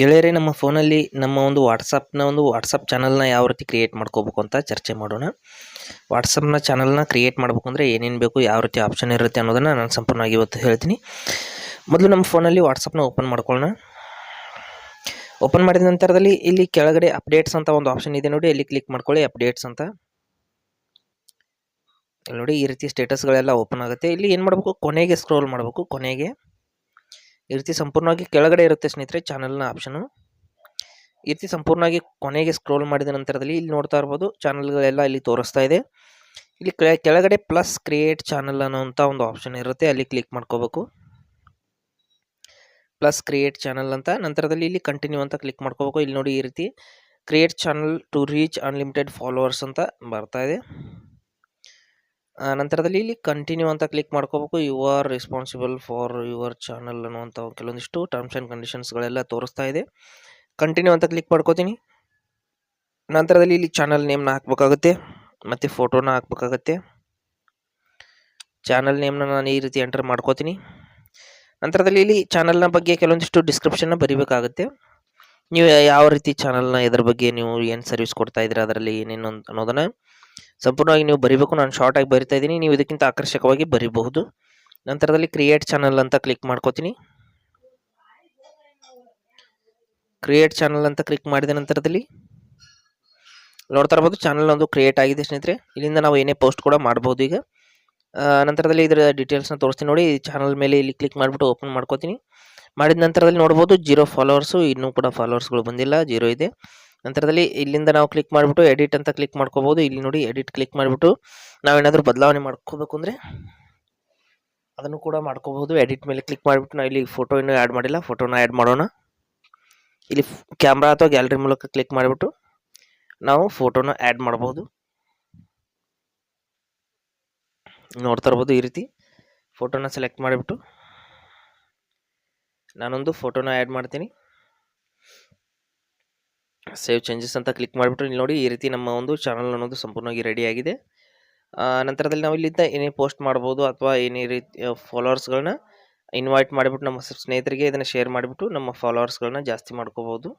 ಗೆಳೆಯರೇ, ನಮ್ಮ ಫೋನಲ್ಲಿ ನಮ್ಮ ಒಂದು ವಾಟ್ಸಪ್ನ ಒಂದು ವಾಟ್ಸಪ್ ಚಾನಲ್ನ ಯಾವ ರೀತಿ ಕ್ರಿಯೇಟ್ ಮಾಡ್ಕೋಬೇಕು ಅಂತ ಚರ್ಚೆ ಮಾಡೋಣ. ವಾಟ್ಸಪ್ನ ಚಾನಲ್ನ ಕ್ರಿಯೇಟ್ ಮಾಡಬೇಕು ಅಂದರೆ ಏನೇನು ಬೇಕು, ಯಾವ ರೀತಿ ಆಪ್ಷನ್ ಇರುತ್ತೆ ಅನ್ನೋದನ್ನು ನಾನು ಸಂಪೂರ್ಣವಾಗಿ ಇವತ್ತು ಹೇಳ್ತೀನಿ. ಮೊದಲು ನಮ್ಮ ಫೋನಲ್ಲಿ ವಾಟ್ಸಪ್ನ ಓಪನ್ ಮಾಡ್ಕೊಳ್ಳೋಣ. ಓಪನ್ ಮಾಡಿದ ನಂತರದಲ್ಲಿ ಇಲ್ಲಿ ಕೆಳಗಡೆ ಅಪ್ಡೇಟ್ಸ್ ಅಂತ ಒಂದು ಆಪ್ಷನ್ ಇದೆ ನೋಡಿ, ಅಲ್ಲಿ ಕ್ಲಿಕ್ ಮಾಡ್ಕೊಳ್ಳಿ ಅಪ್ಡೇಟ್ಸ್ ಅಂತ. ಇಲ್ಲಿ ನೋಡಿ, ಈ ರೀತಿ ಸ್ಟೇಟಸ್ಗಳೆಲ್ಲ ಓಪನ್ ಆಗುತ್ತೆ. ಇಲ್ಲಿ ಏನು ಮಾಡಬೇಕು, ಕೊನೆಗೆ ಸ್ಕ್ರೋಲ್ ಮಾಡಬೇಕು, ಕೊನೆಗೆ. ಈ ರೀತಿ ಸಂಪೂರ್ಣವಾಗಿ ಕೆಳಗಡೆ ಇರುತ್ತೆ ಸ್ನೇಹಿತರೆ ಚಾನಲ್ನ ಆಪ್ಷನು. ಈ ರೀತಿ ಸಂಪೂರ್ಣವಾಗಿ ಕೊನೆಗೆ ಸ್ಕ್ರೋಲ್ ಮಾಡಿದ ನಂತರದಲ್ಲಿ ಇಲ್ಲಿ ನೋಡ್ತಾ ಇರ್ಬೋದು ಚಾನಲ್ಗಳೆಲ್ಲ ಇಲ್ಲಿ ತೋರಿಸ್ತಾ ಇದೆ. ಇಲ್ಲಿ ಕೆಳಗಡೆ ಪ್ಲಸ್ ಕ್ರಿಯೇಟ್ ಚಾನಲ್ ಅನ್ನೋಂಥ ಒಂದು ಆಪ್ಷನ್ ಇರುತ್ತೆ, ಅಲ್ಲಿ ಕ್ಲಿಕ್ ಮಾಡ್ಕೋಬೇಕು. ಪ್ಲಸ್ ಕ್ರಿಯೇಟ್ ಚಾನಲ್ ಅಂತ, ನಂತರದಲ್ಲಿ ಇಲ್ಲಿ ಕಂಟಿನ್ಯೂ ಅಂತ ಕ್ಲಿಕ್ ಮಾಡ್ಕೋಬೇಕು. ಇಲ್ಲಿ ನೋಡಿ ಈ ರೀತಿ create channel to reach unlimited followers ಅಂತ ಬರ್ತಾ ಇದೆ. ನಂತರದಲ್ಲಿ ಇಲ್ಲಿ ಕಂಟಿನ್ಯೂ ಅಂತ ಕ್ಲಿಕ್ ಮಾಡ್ಕೋಬೇಕು. You are responsible for your channel ಅನ್ನುವಂಥ ಕೆಲವೊಂದಿಷ್ಟು ಟರ್ಮ್ಸ್ ಆ್ಯಂಡ್ ಕಂಡೀಷನ್ಸ್ಗಳೆಲ್ಲ ತೋರಿಸ್ತಾ ಇದೆ. ಕಂಟಿನ್ಯೂ ಅಂತ ಕ್ಲಿಕ್ ಮಾಡ್ಕೋತೀನಿ. ನಂತರದಲ್ಲಿ ಇಲ್ಲಿ ಚಾನಲ್ ನೇಮ್ನ ಹಾಕ್ಬೇಕಾಗುತ್ತೆ. ಮತ್ತು ಫೋಟೋನ ಹಾಕ್ಬೇಕಾಗತ್ತೆ. ಚಾನಲ್ ನೇಮ್ನ ನಾನು ಈ ರೀತಿ ಎಂಟರ್ ಮಾಡ್ಕೋತೀನಿ. ನಂತರದಲ್ಲಿ ಇಲ್ಲಿ ಚಾನಲ್ನ ಬಗ್ಗೆ ಕೆಲವೊಂದಿಷ್ಟು ಡಿಸ್ಕ್ರಿಪ್ಷನ್ನ ಬರಿಬೇಕಾಗುತ್ತೆ. ನೀವು ಯಾವ ರೀತಿ ಚಾನಲ್ನ ಇದ್ರ ಬಗ್ಗೆ ನೀವು ಏನು ಸರ್ವಿಸ್ ಕೊಡ್ತಾ ಇದ್ದೀರಾ ಅದರಲ್ಲಿ ಏನೇನು ಅನ್ನೋದನ್ನು ಸಂಪೂರ್ಣವಾಗಿ ನೀವು ಬರಿಬೇಕು. ನಾನು ಶಾರ್ಟ್ ಆಗಿ ಬರಿತಾ ಇದ್ದೀನಿ. ನೀವು ಇದಕ್ಕಿಂತ ಆಕರ್ಷಕವಾಗಿ ಬರಿಬಹುದು. ನಂತರದಲ್ಲಿ ಕ್ರಿಯೇಟ್ ಚಾನಲ್ ಅಂತ ಕ್ಲಿಕ್ ಮಾಡ್ಕೋತೀನಿ. ಕ್ರಿಯೇಟ್ ಚಾನಲ್ ಅಂತ ಕ್ಲಿಕ್ ಮಾಡಿದ ನಂತರದಲ್ಲಿ ನೋಡ್ತಾ ಇರ್ಬೋದು ಚಾನಲ್ ಒಂದು ಕ್ರಿಯೇಟ್ ಆಗಿದೆ ಸ್ನೇಹಿತರೆ. ಇಲ್ಲಿಂದ ನಾವು ಏನೇ ಪೋಸ್ಟ್ ಕೂಡ ಮಾಡ್ಬೋದು ಈಗ. ನಂತರದಲ್ಲಿ ಇದರ ಡೀಟೇಲ್ಸ್ನ ತೋರಿಸ್ತೀನಿ ನೋಡಿ. ಈ ಚಾನಲ್ ಮೇಲೆ ಇಲ್ಲಿ ಕ್ಲಿಕ್ ಮಾಡಿಬಿಟ್ಟು ಓಪನ್ ಮಾಡ್ಕೋತೀನಿ. ಮಾಡಿದ ನಂತರದಲ್ಲಿ ನೋಡ್ಬೋದು ಜೀರೋ ಫಾಲೋವರ್ಸು, ಇನ್ನೂ ಕೂಡ ಫಾಲೋವರ್ಸ್ಗಳು ಬಂದಿಲ್ಲ, ಜೀರೋ ಇದೆ. ನಂತರದಲ್ಲಿ ಇಲ್ಲಿಂದ ನಾವು ಕ್ಲಿಕ್ ಮಾಡಿಬಿಟ್ಟು ಎಡಿಟ್ ಅಂತ ಕ್ಲಿಕ್ ಮಾಡ್ಕೋಬೋದು. ಇಲ್ಲಿ ನೋಡಿ ಎಡಿಟ್ ಕ್ಲಿಕ್ ಮಾಡಿಬಿಟ್ಟು ನಾವೇನಾದರೂ ಬದಲಾವಣೆ ಮಾಡ್ಕೋಬೇಕು ಅಂದರೆ ಅದನ್ನು ಕೂಡ ಮಾಡ್ಕೋಬೋದು. ಎಡಿಟ್ ಮೇಲೆ ಕ್ಲಿಕ್ ಮಾಡಿಬಿಟ್ಟು ನಾವು ಇಲ್ಲಿ ಫೋಟೋ ಇನ್ನೂ ಆ್ಯಡ್ ಮಾಡಿಲ್ಲ. ಫೋಟೋನ ಆ್ಯಡ್ ಮಾಡೋಣ. ಇಲ್ಲಿ ಕ್ಯಾಮ್ರಾ ಅಥವಾ ಗ್ಯಾಲರಿ ಮೂಲಕ ಕ್ಲಿಕ್ ಮಾಡಿಬಿಟ್ಟು ನಾವು ಫೋಟೋನ ಆ್ಯಡ್ ಮಾಡ್ಬೋದು. ನೋಡ್ತಾ ಇರ್ಬೋದು ಈ ರೀತಿ. ಫೋಟೋನ ಸೆಲೆಕ್ಟ್ ಮಾಡಿಬಿಟ್ಟು ನಾನೊಂದು ಫೋಟೋನ ಆ್ಯಡ್ ಮಾಡ್ತೀನಿ. ಸೇವ್ ಚೇಂಜಸ್ ಅಂತ ಕ್ಲಿಕ್ ಮಾಡಿಬಿಟ್ಟು ಇಲ್ಲಿ ನೋಡಿ ಈ ರೀತಿ ನಮ್ಮ ಒಂದು ಚಾನಲ್ ಅನ್ನೋದು ಸಂಪೂರ್ಣವಾಗಿ ರೆಡಿಯಾಗಿದೆ ನಂತರದಲ್ಲಿ ನಾವು ಇಲ್ಲಿಂದ ಏನೇ ಪೋಸ್ಟ್ ಮಾಡ್ಬೋದು ಅಥವಾ ಏನೇ ರೀತಿ ಫಾಲೋವರ್ಸ್ಗಳನ್ನ ಇನ್ವೈಟ್ ಮಾಡಿಬಿಟ್ಟು ನಮ್ಮ ಸ್ನೇಹಿತರಿಗೆ ಇದನ್ನು ಶೇರ್ ಮಾಡಿಬಿಟ್ಟು ನಮ್ಮ ಫಾಲೋವರ್ಸ್ಗಳನ್ನ ಜಾಸ್ತಿ ಮಾಡ್ಕೋಬೋದು.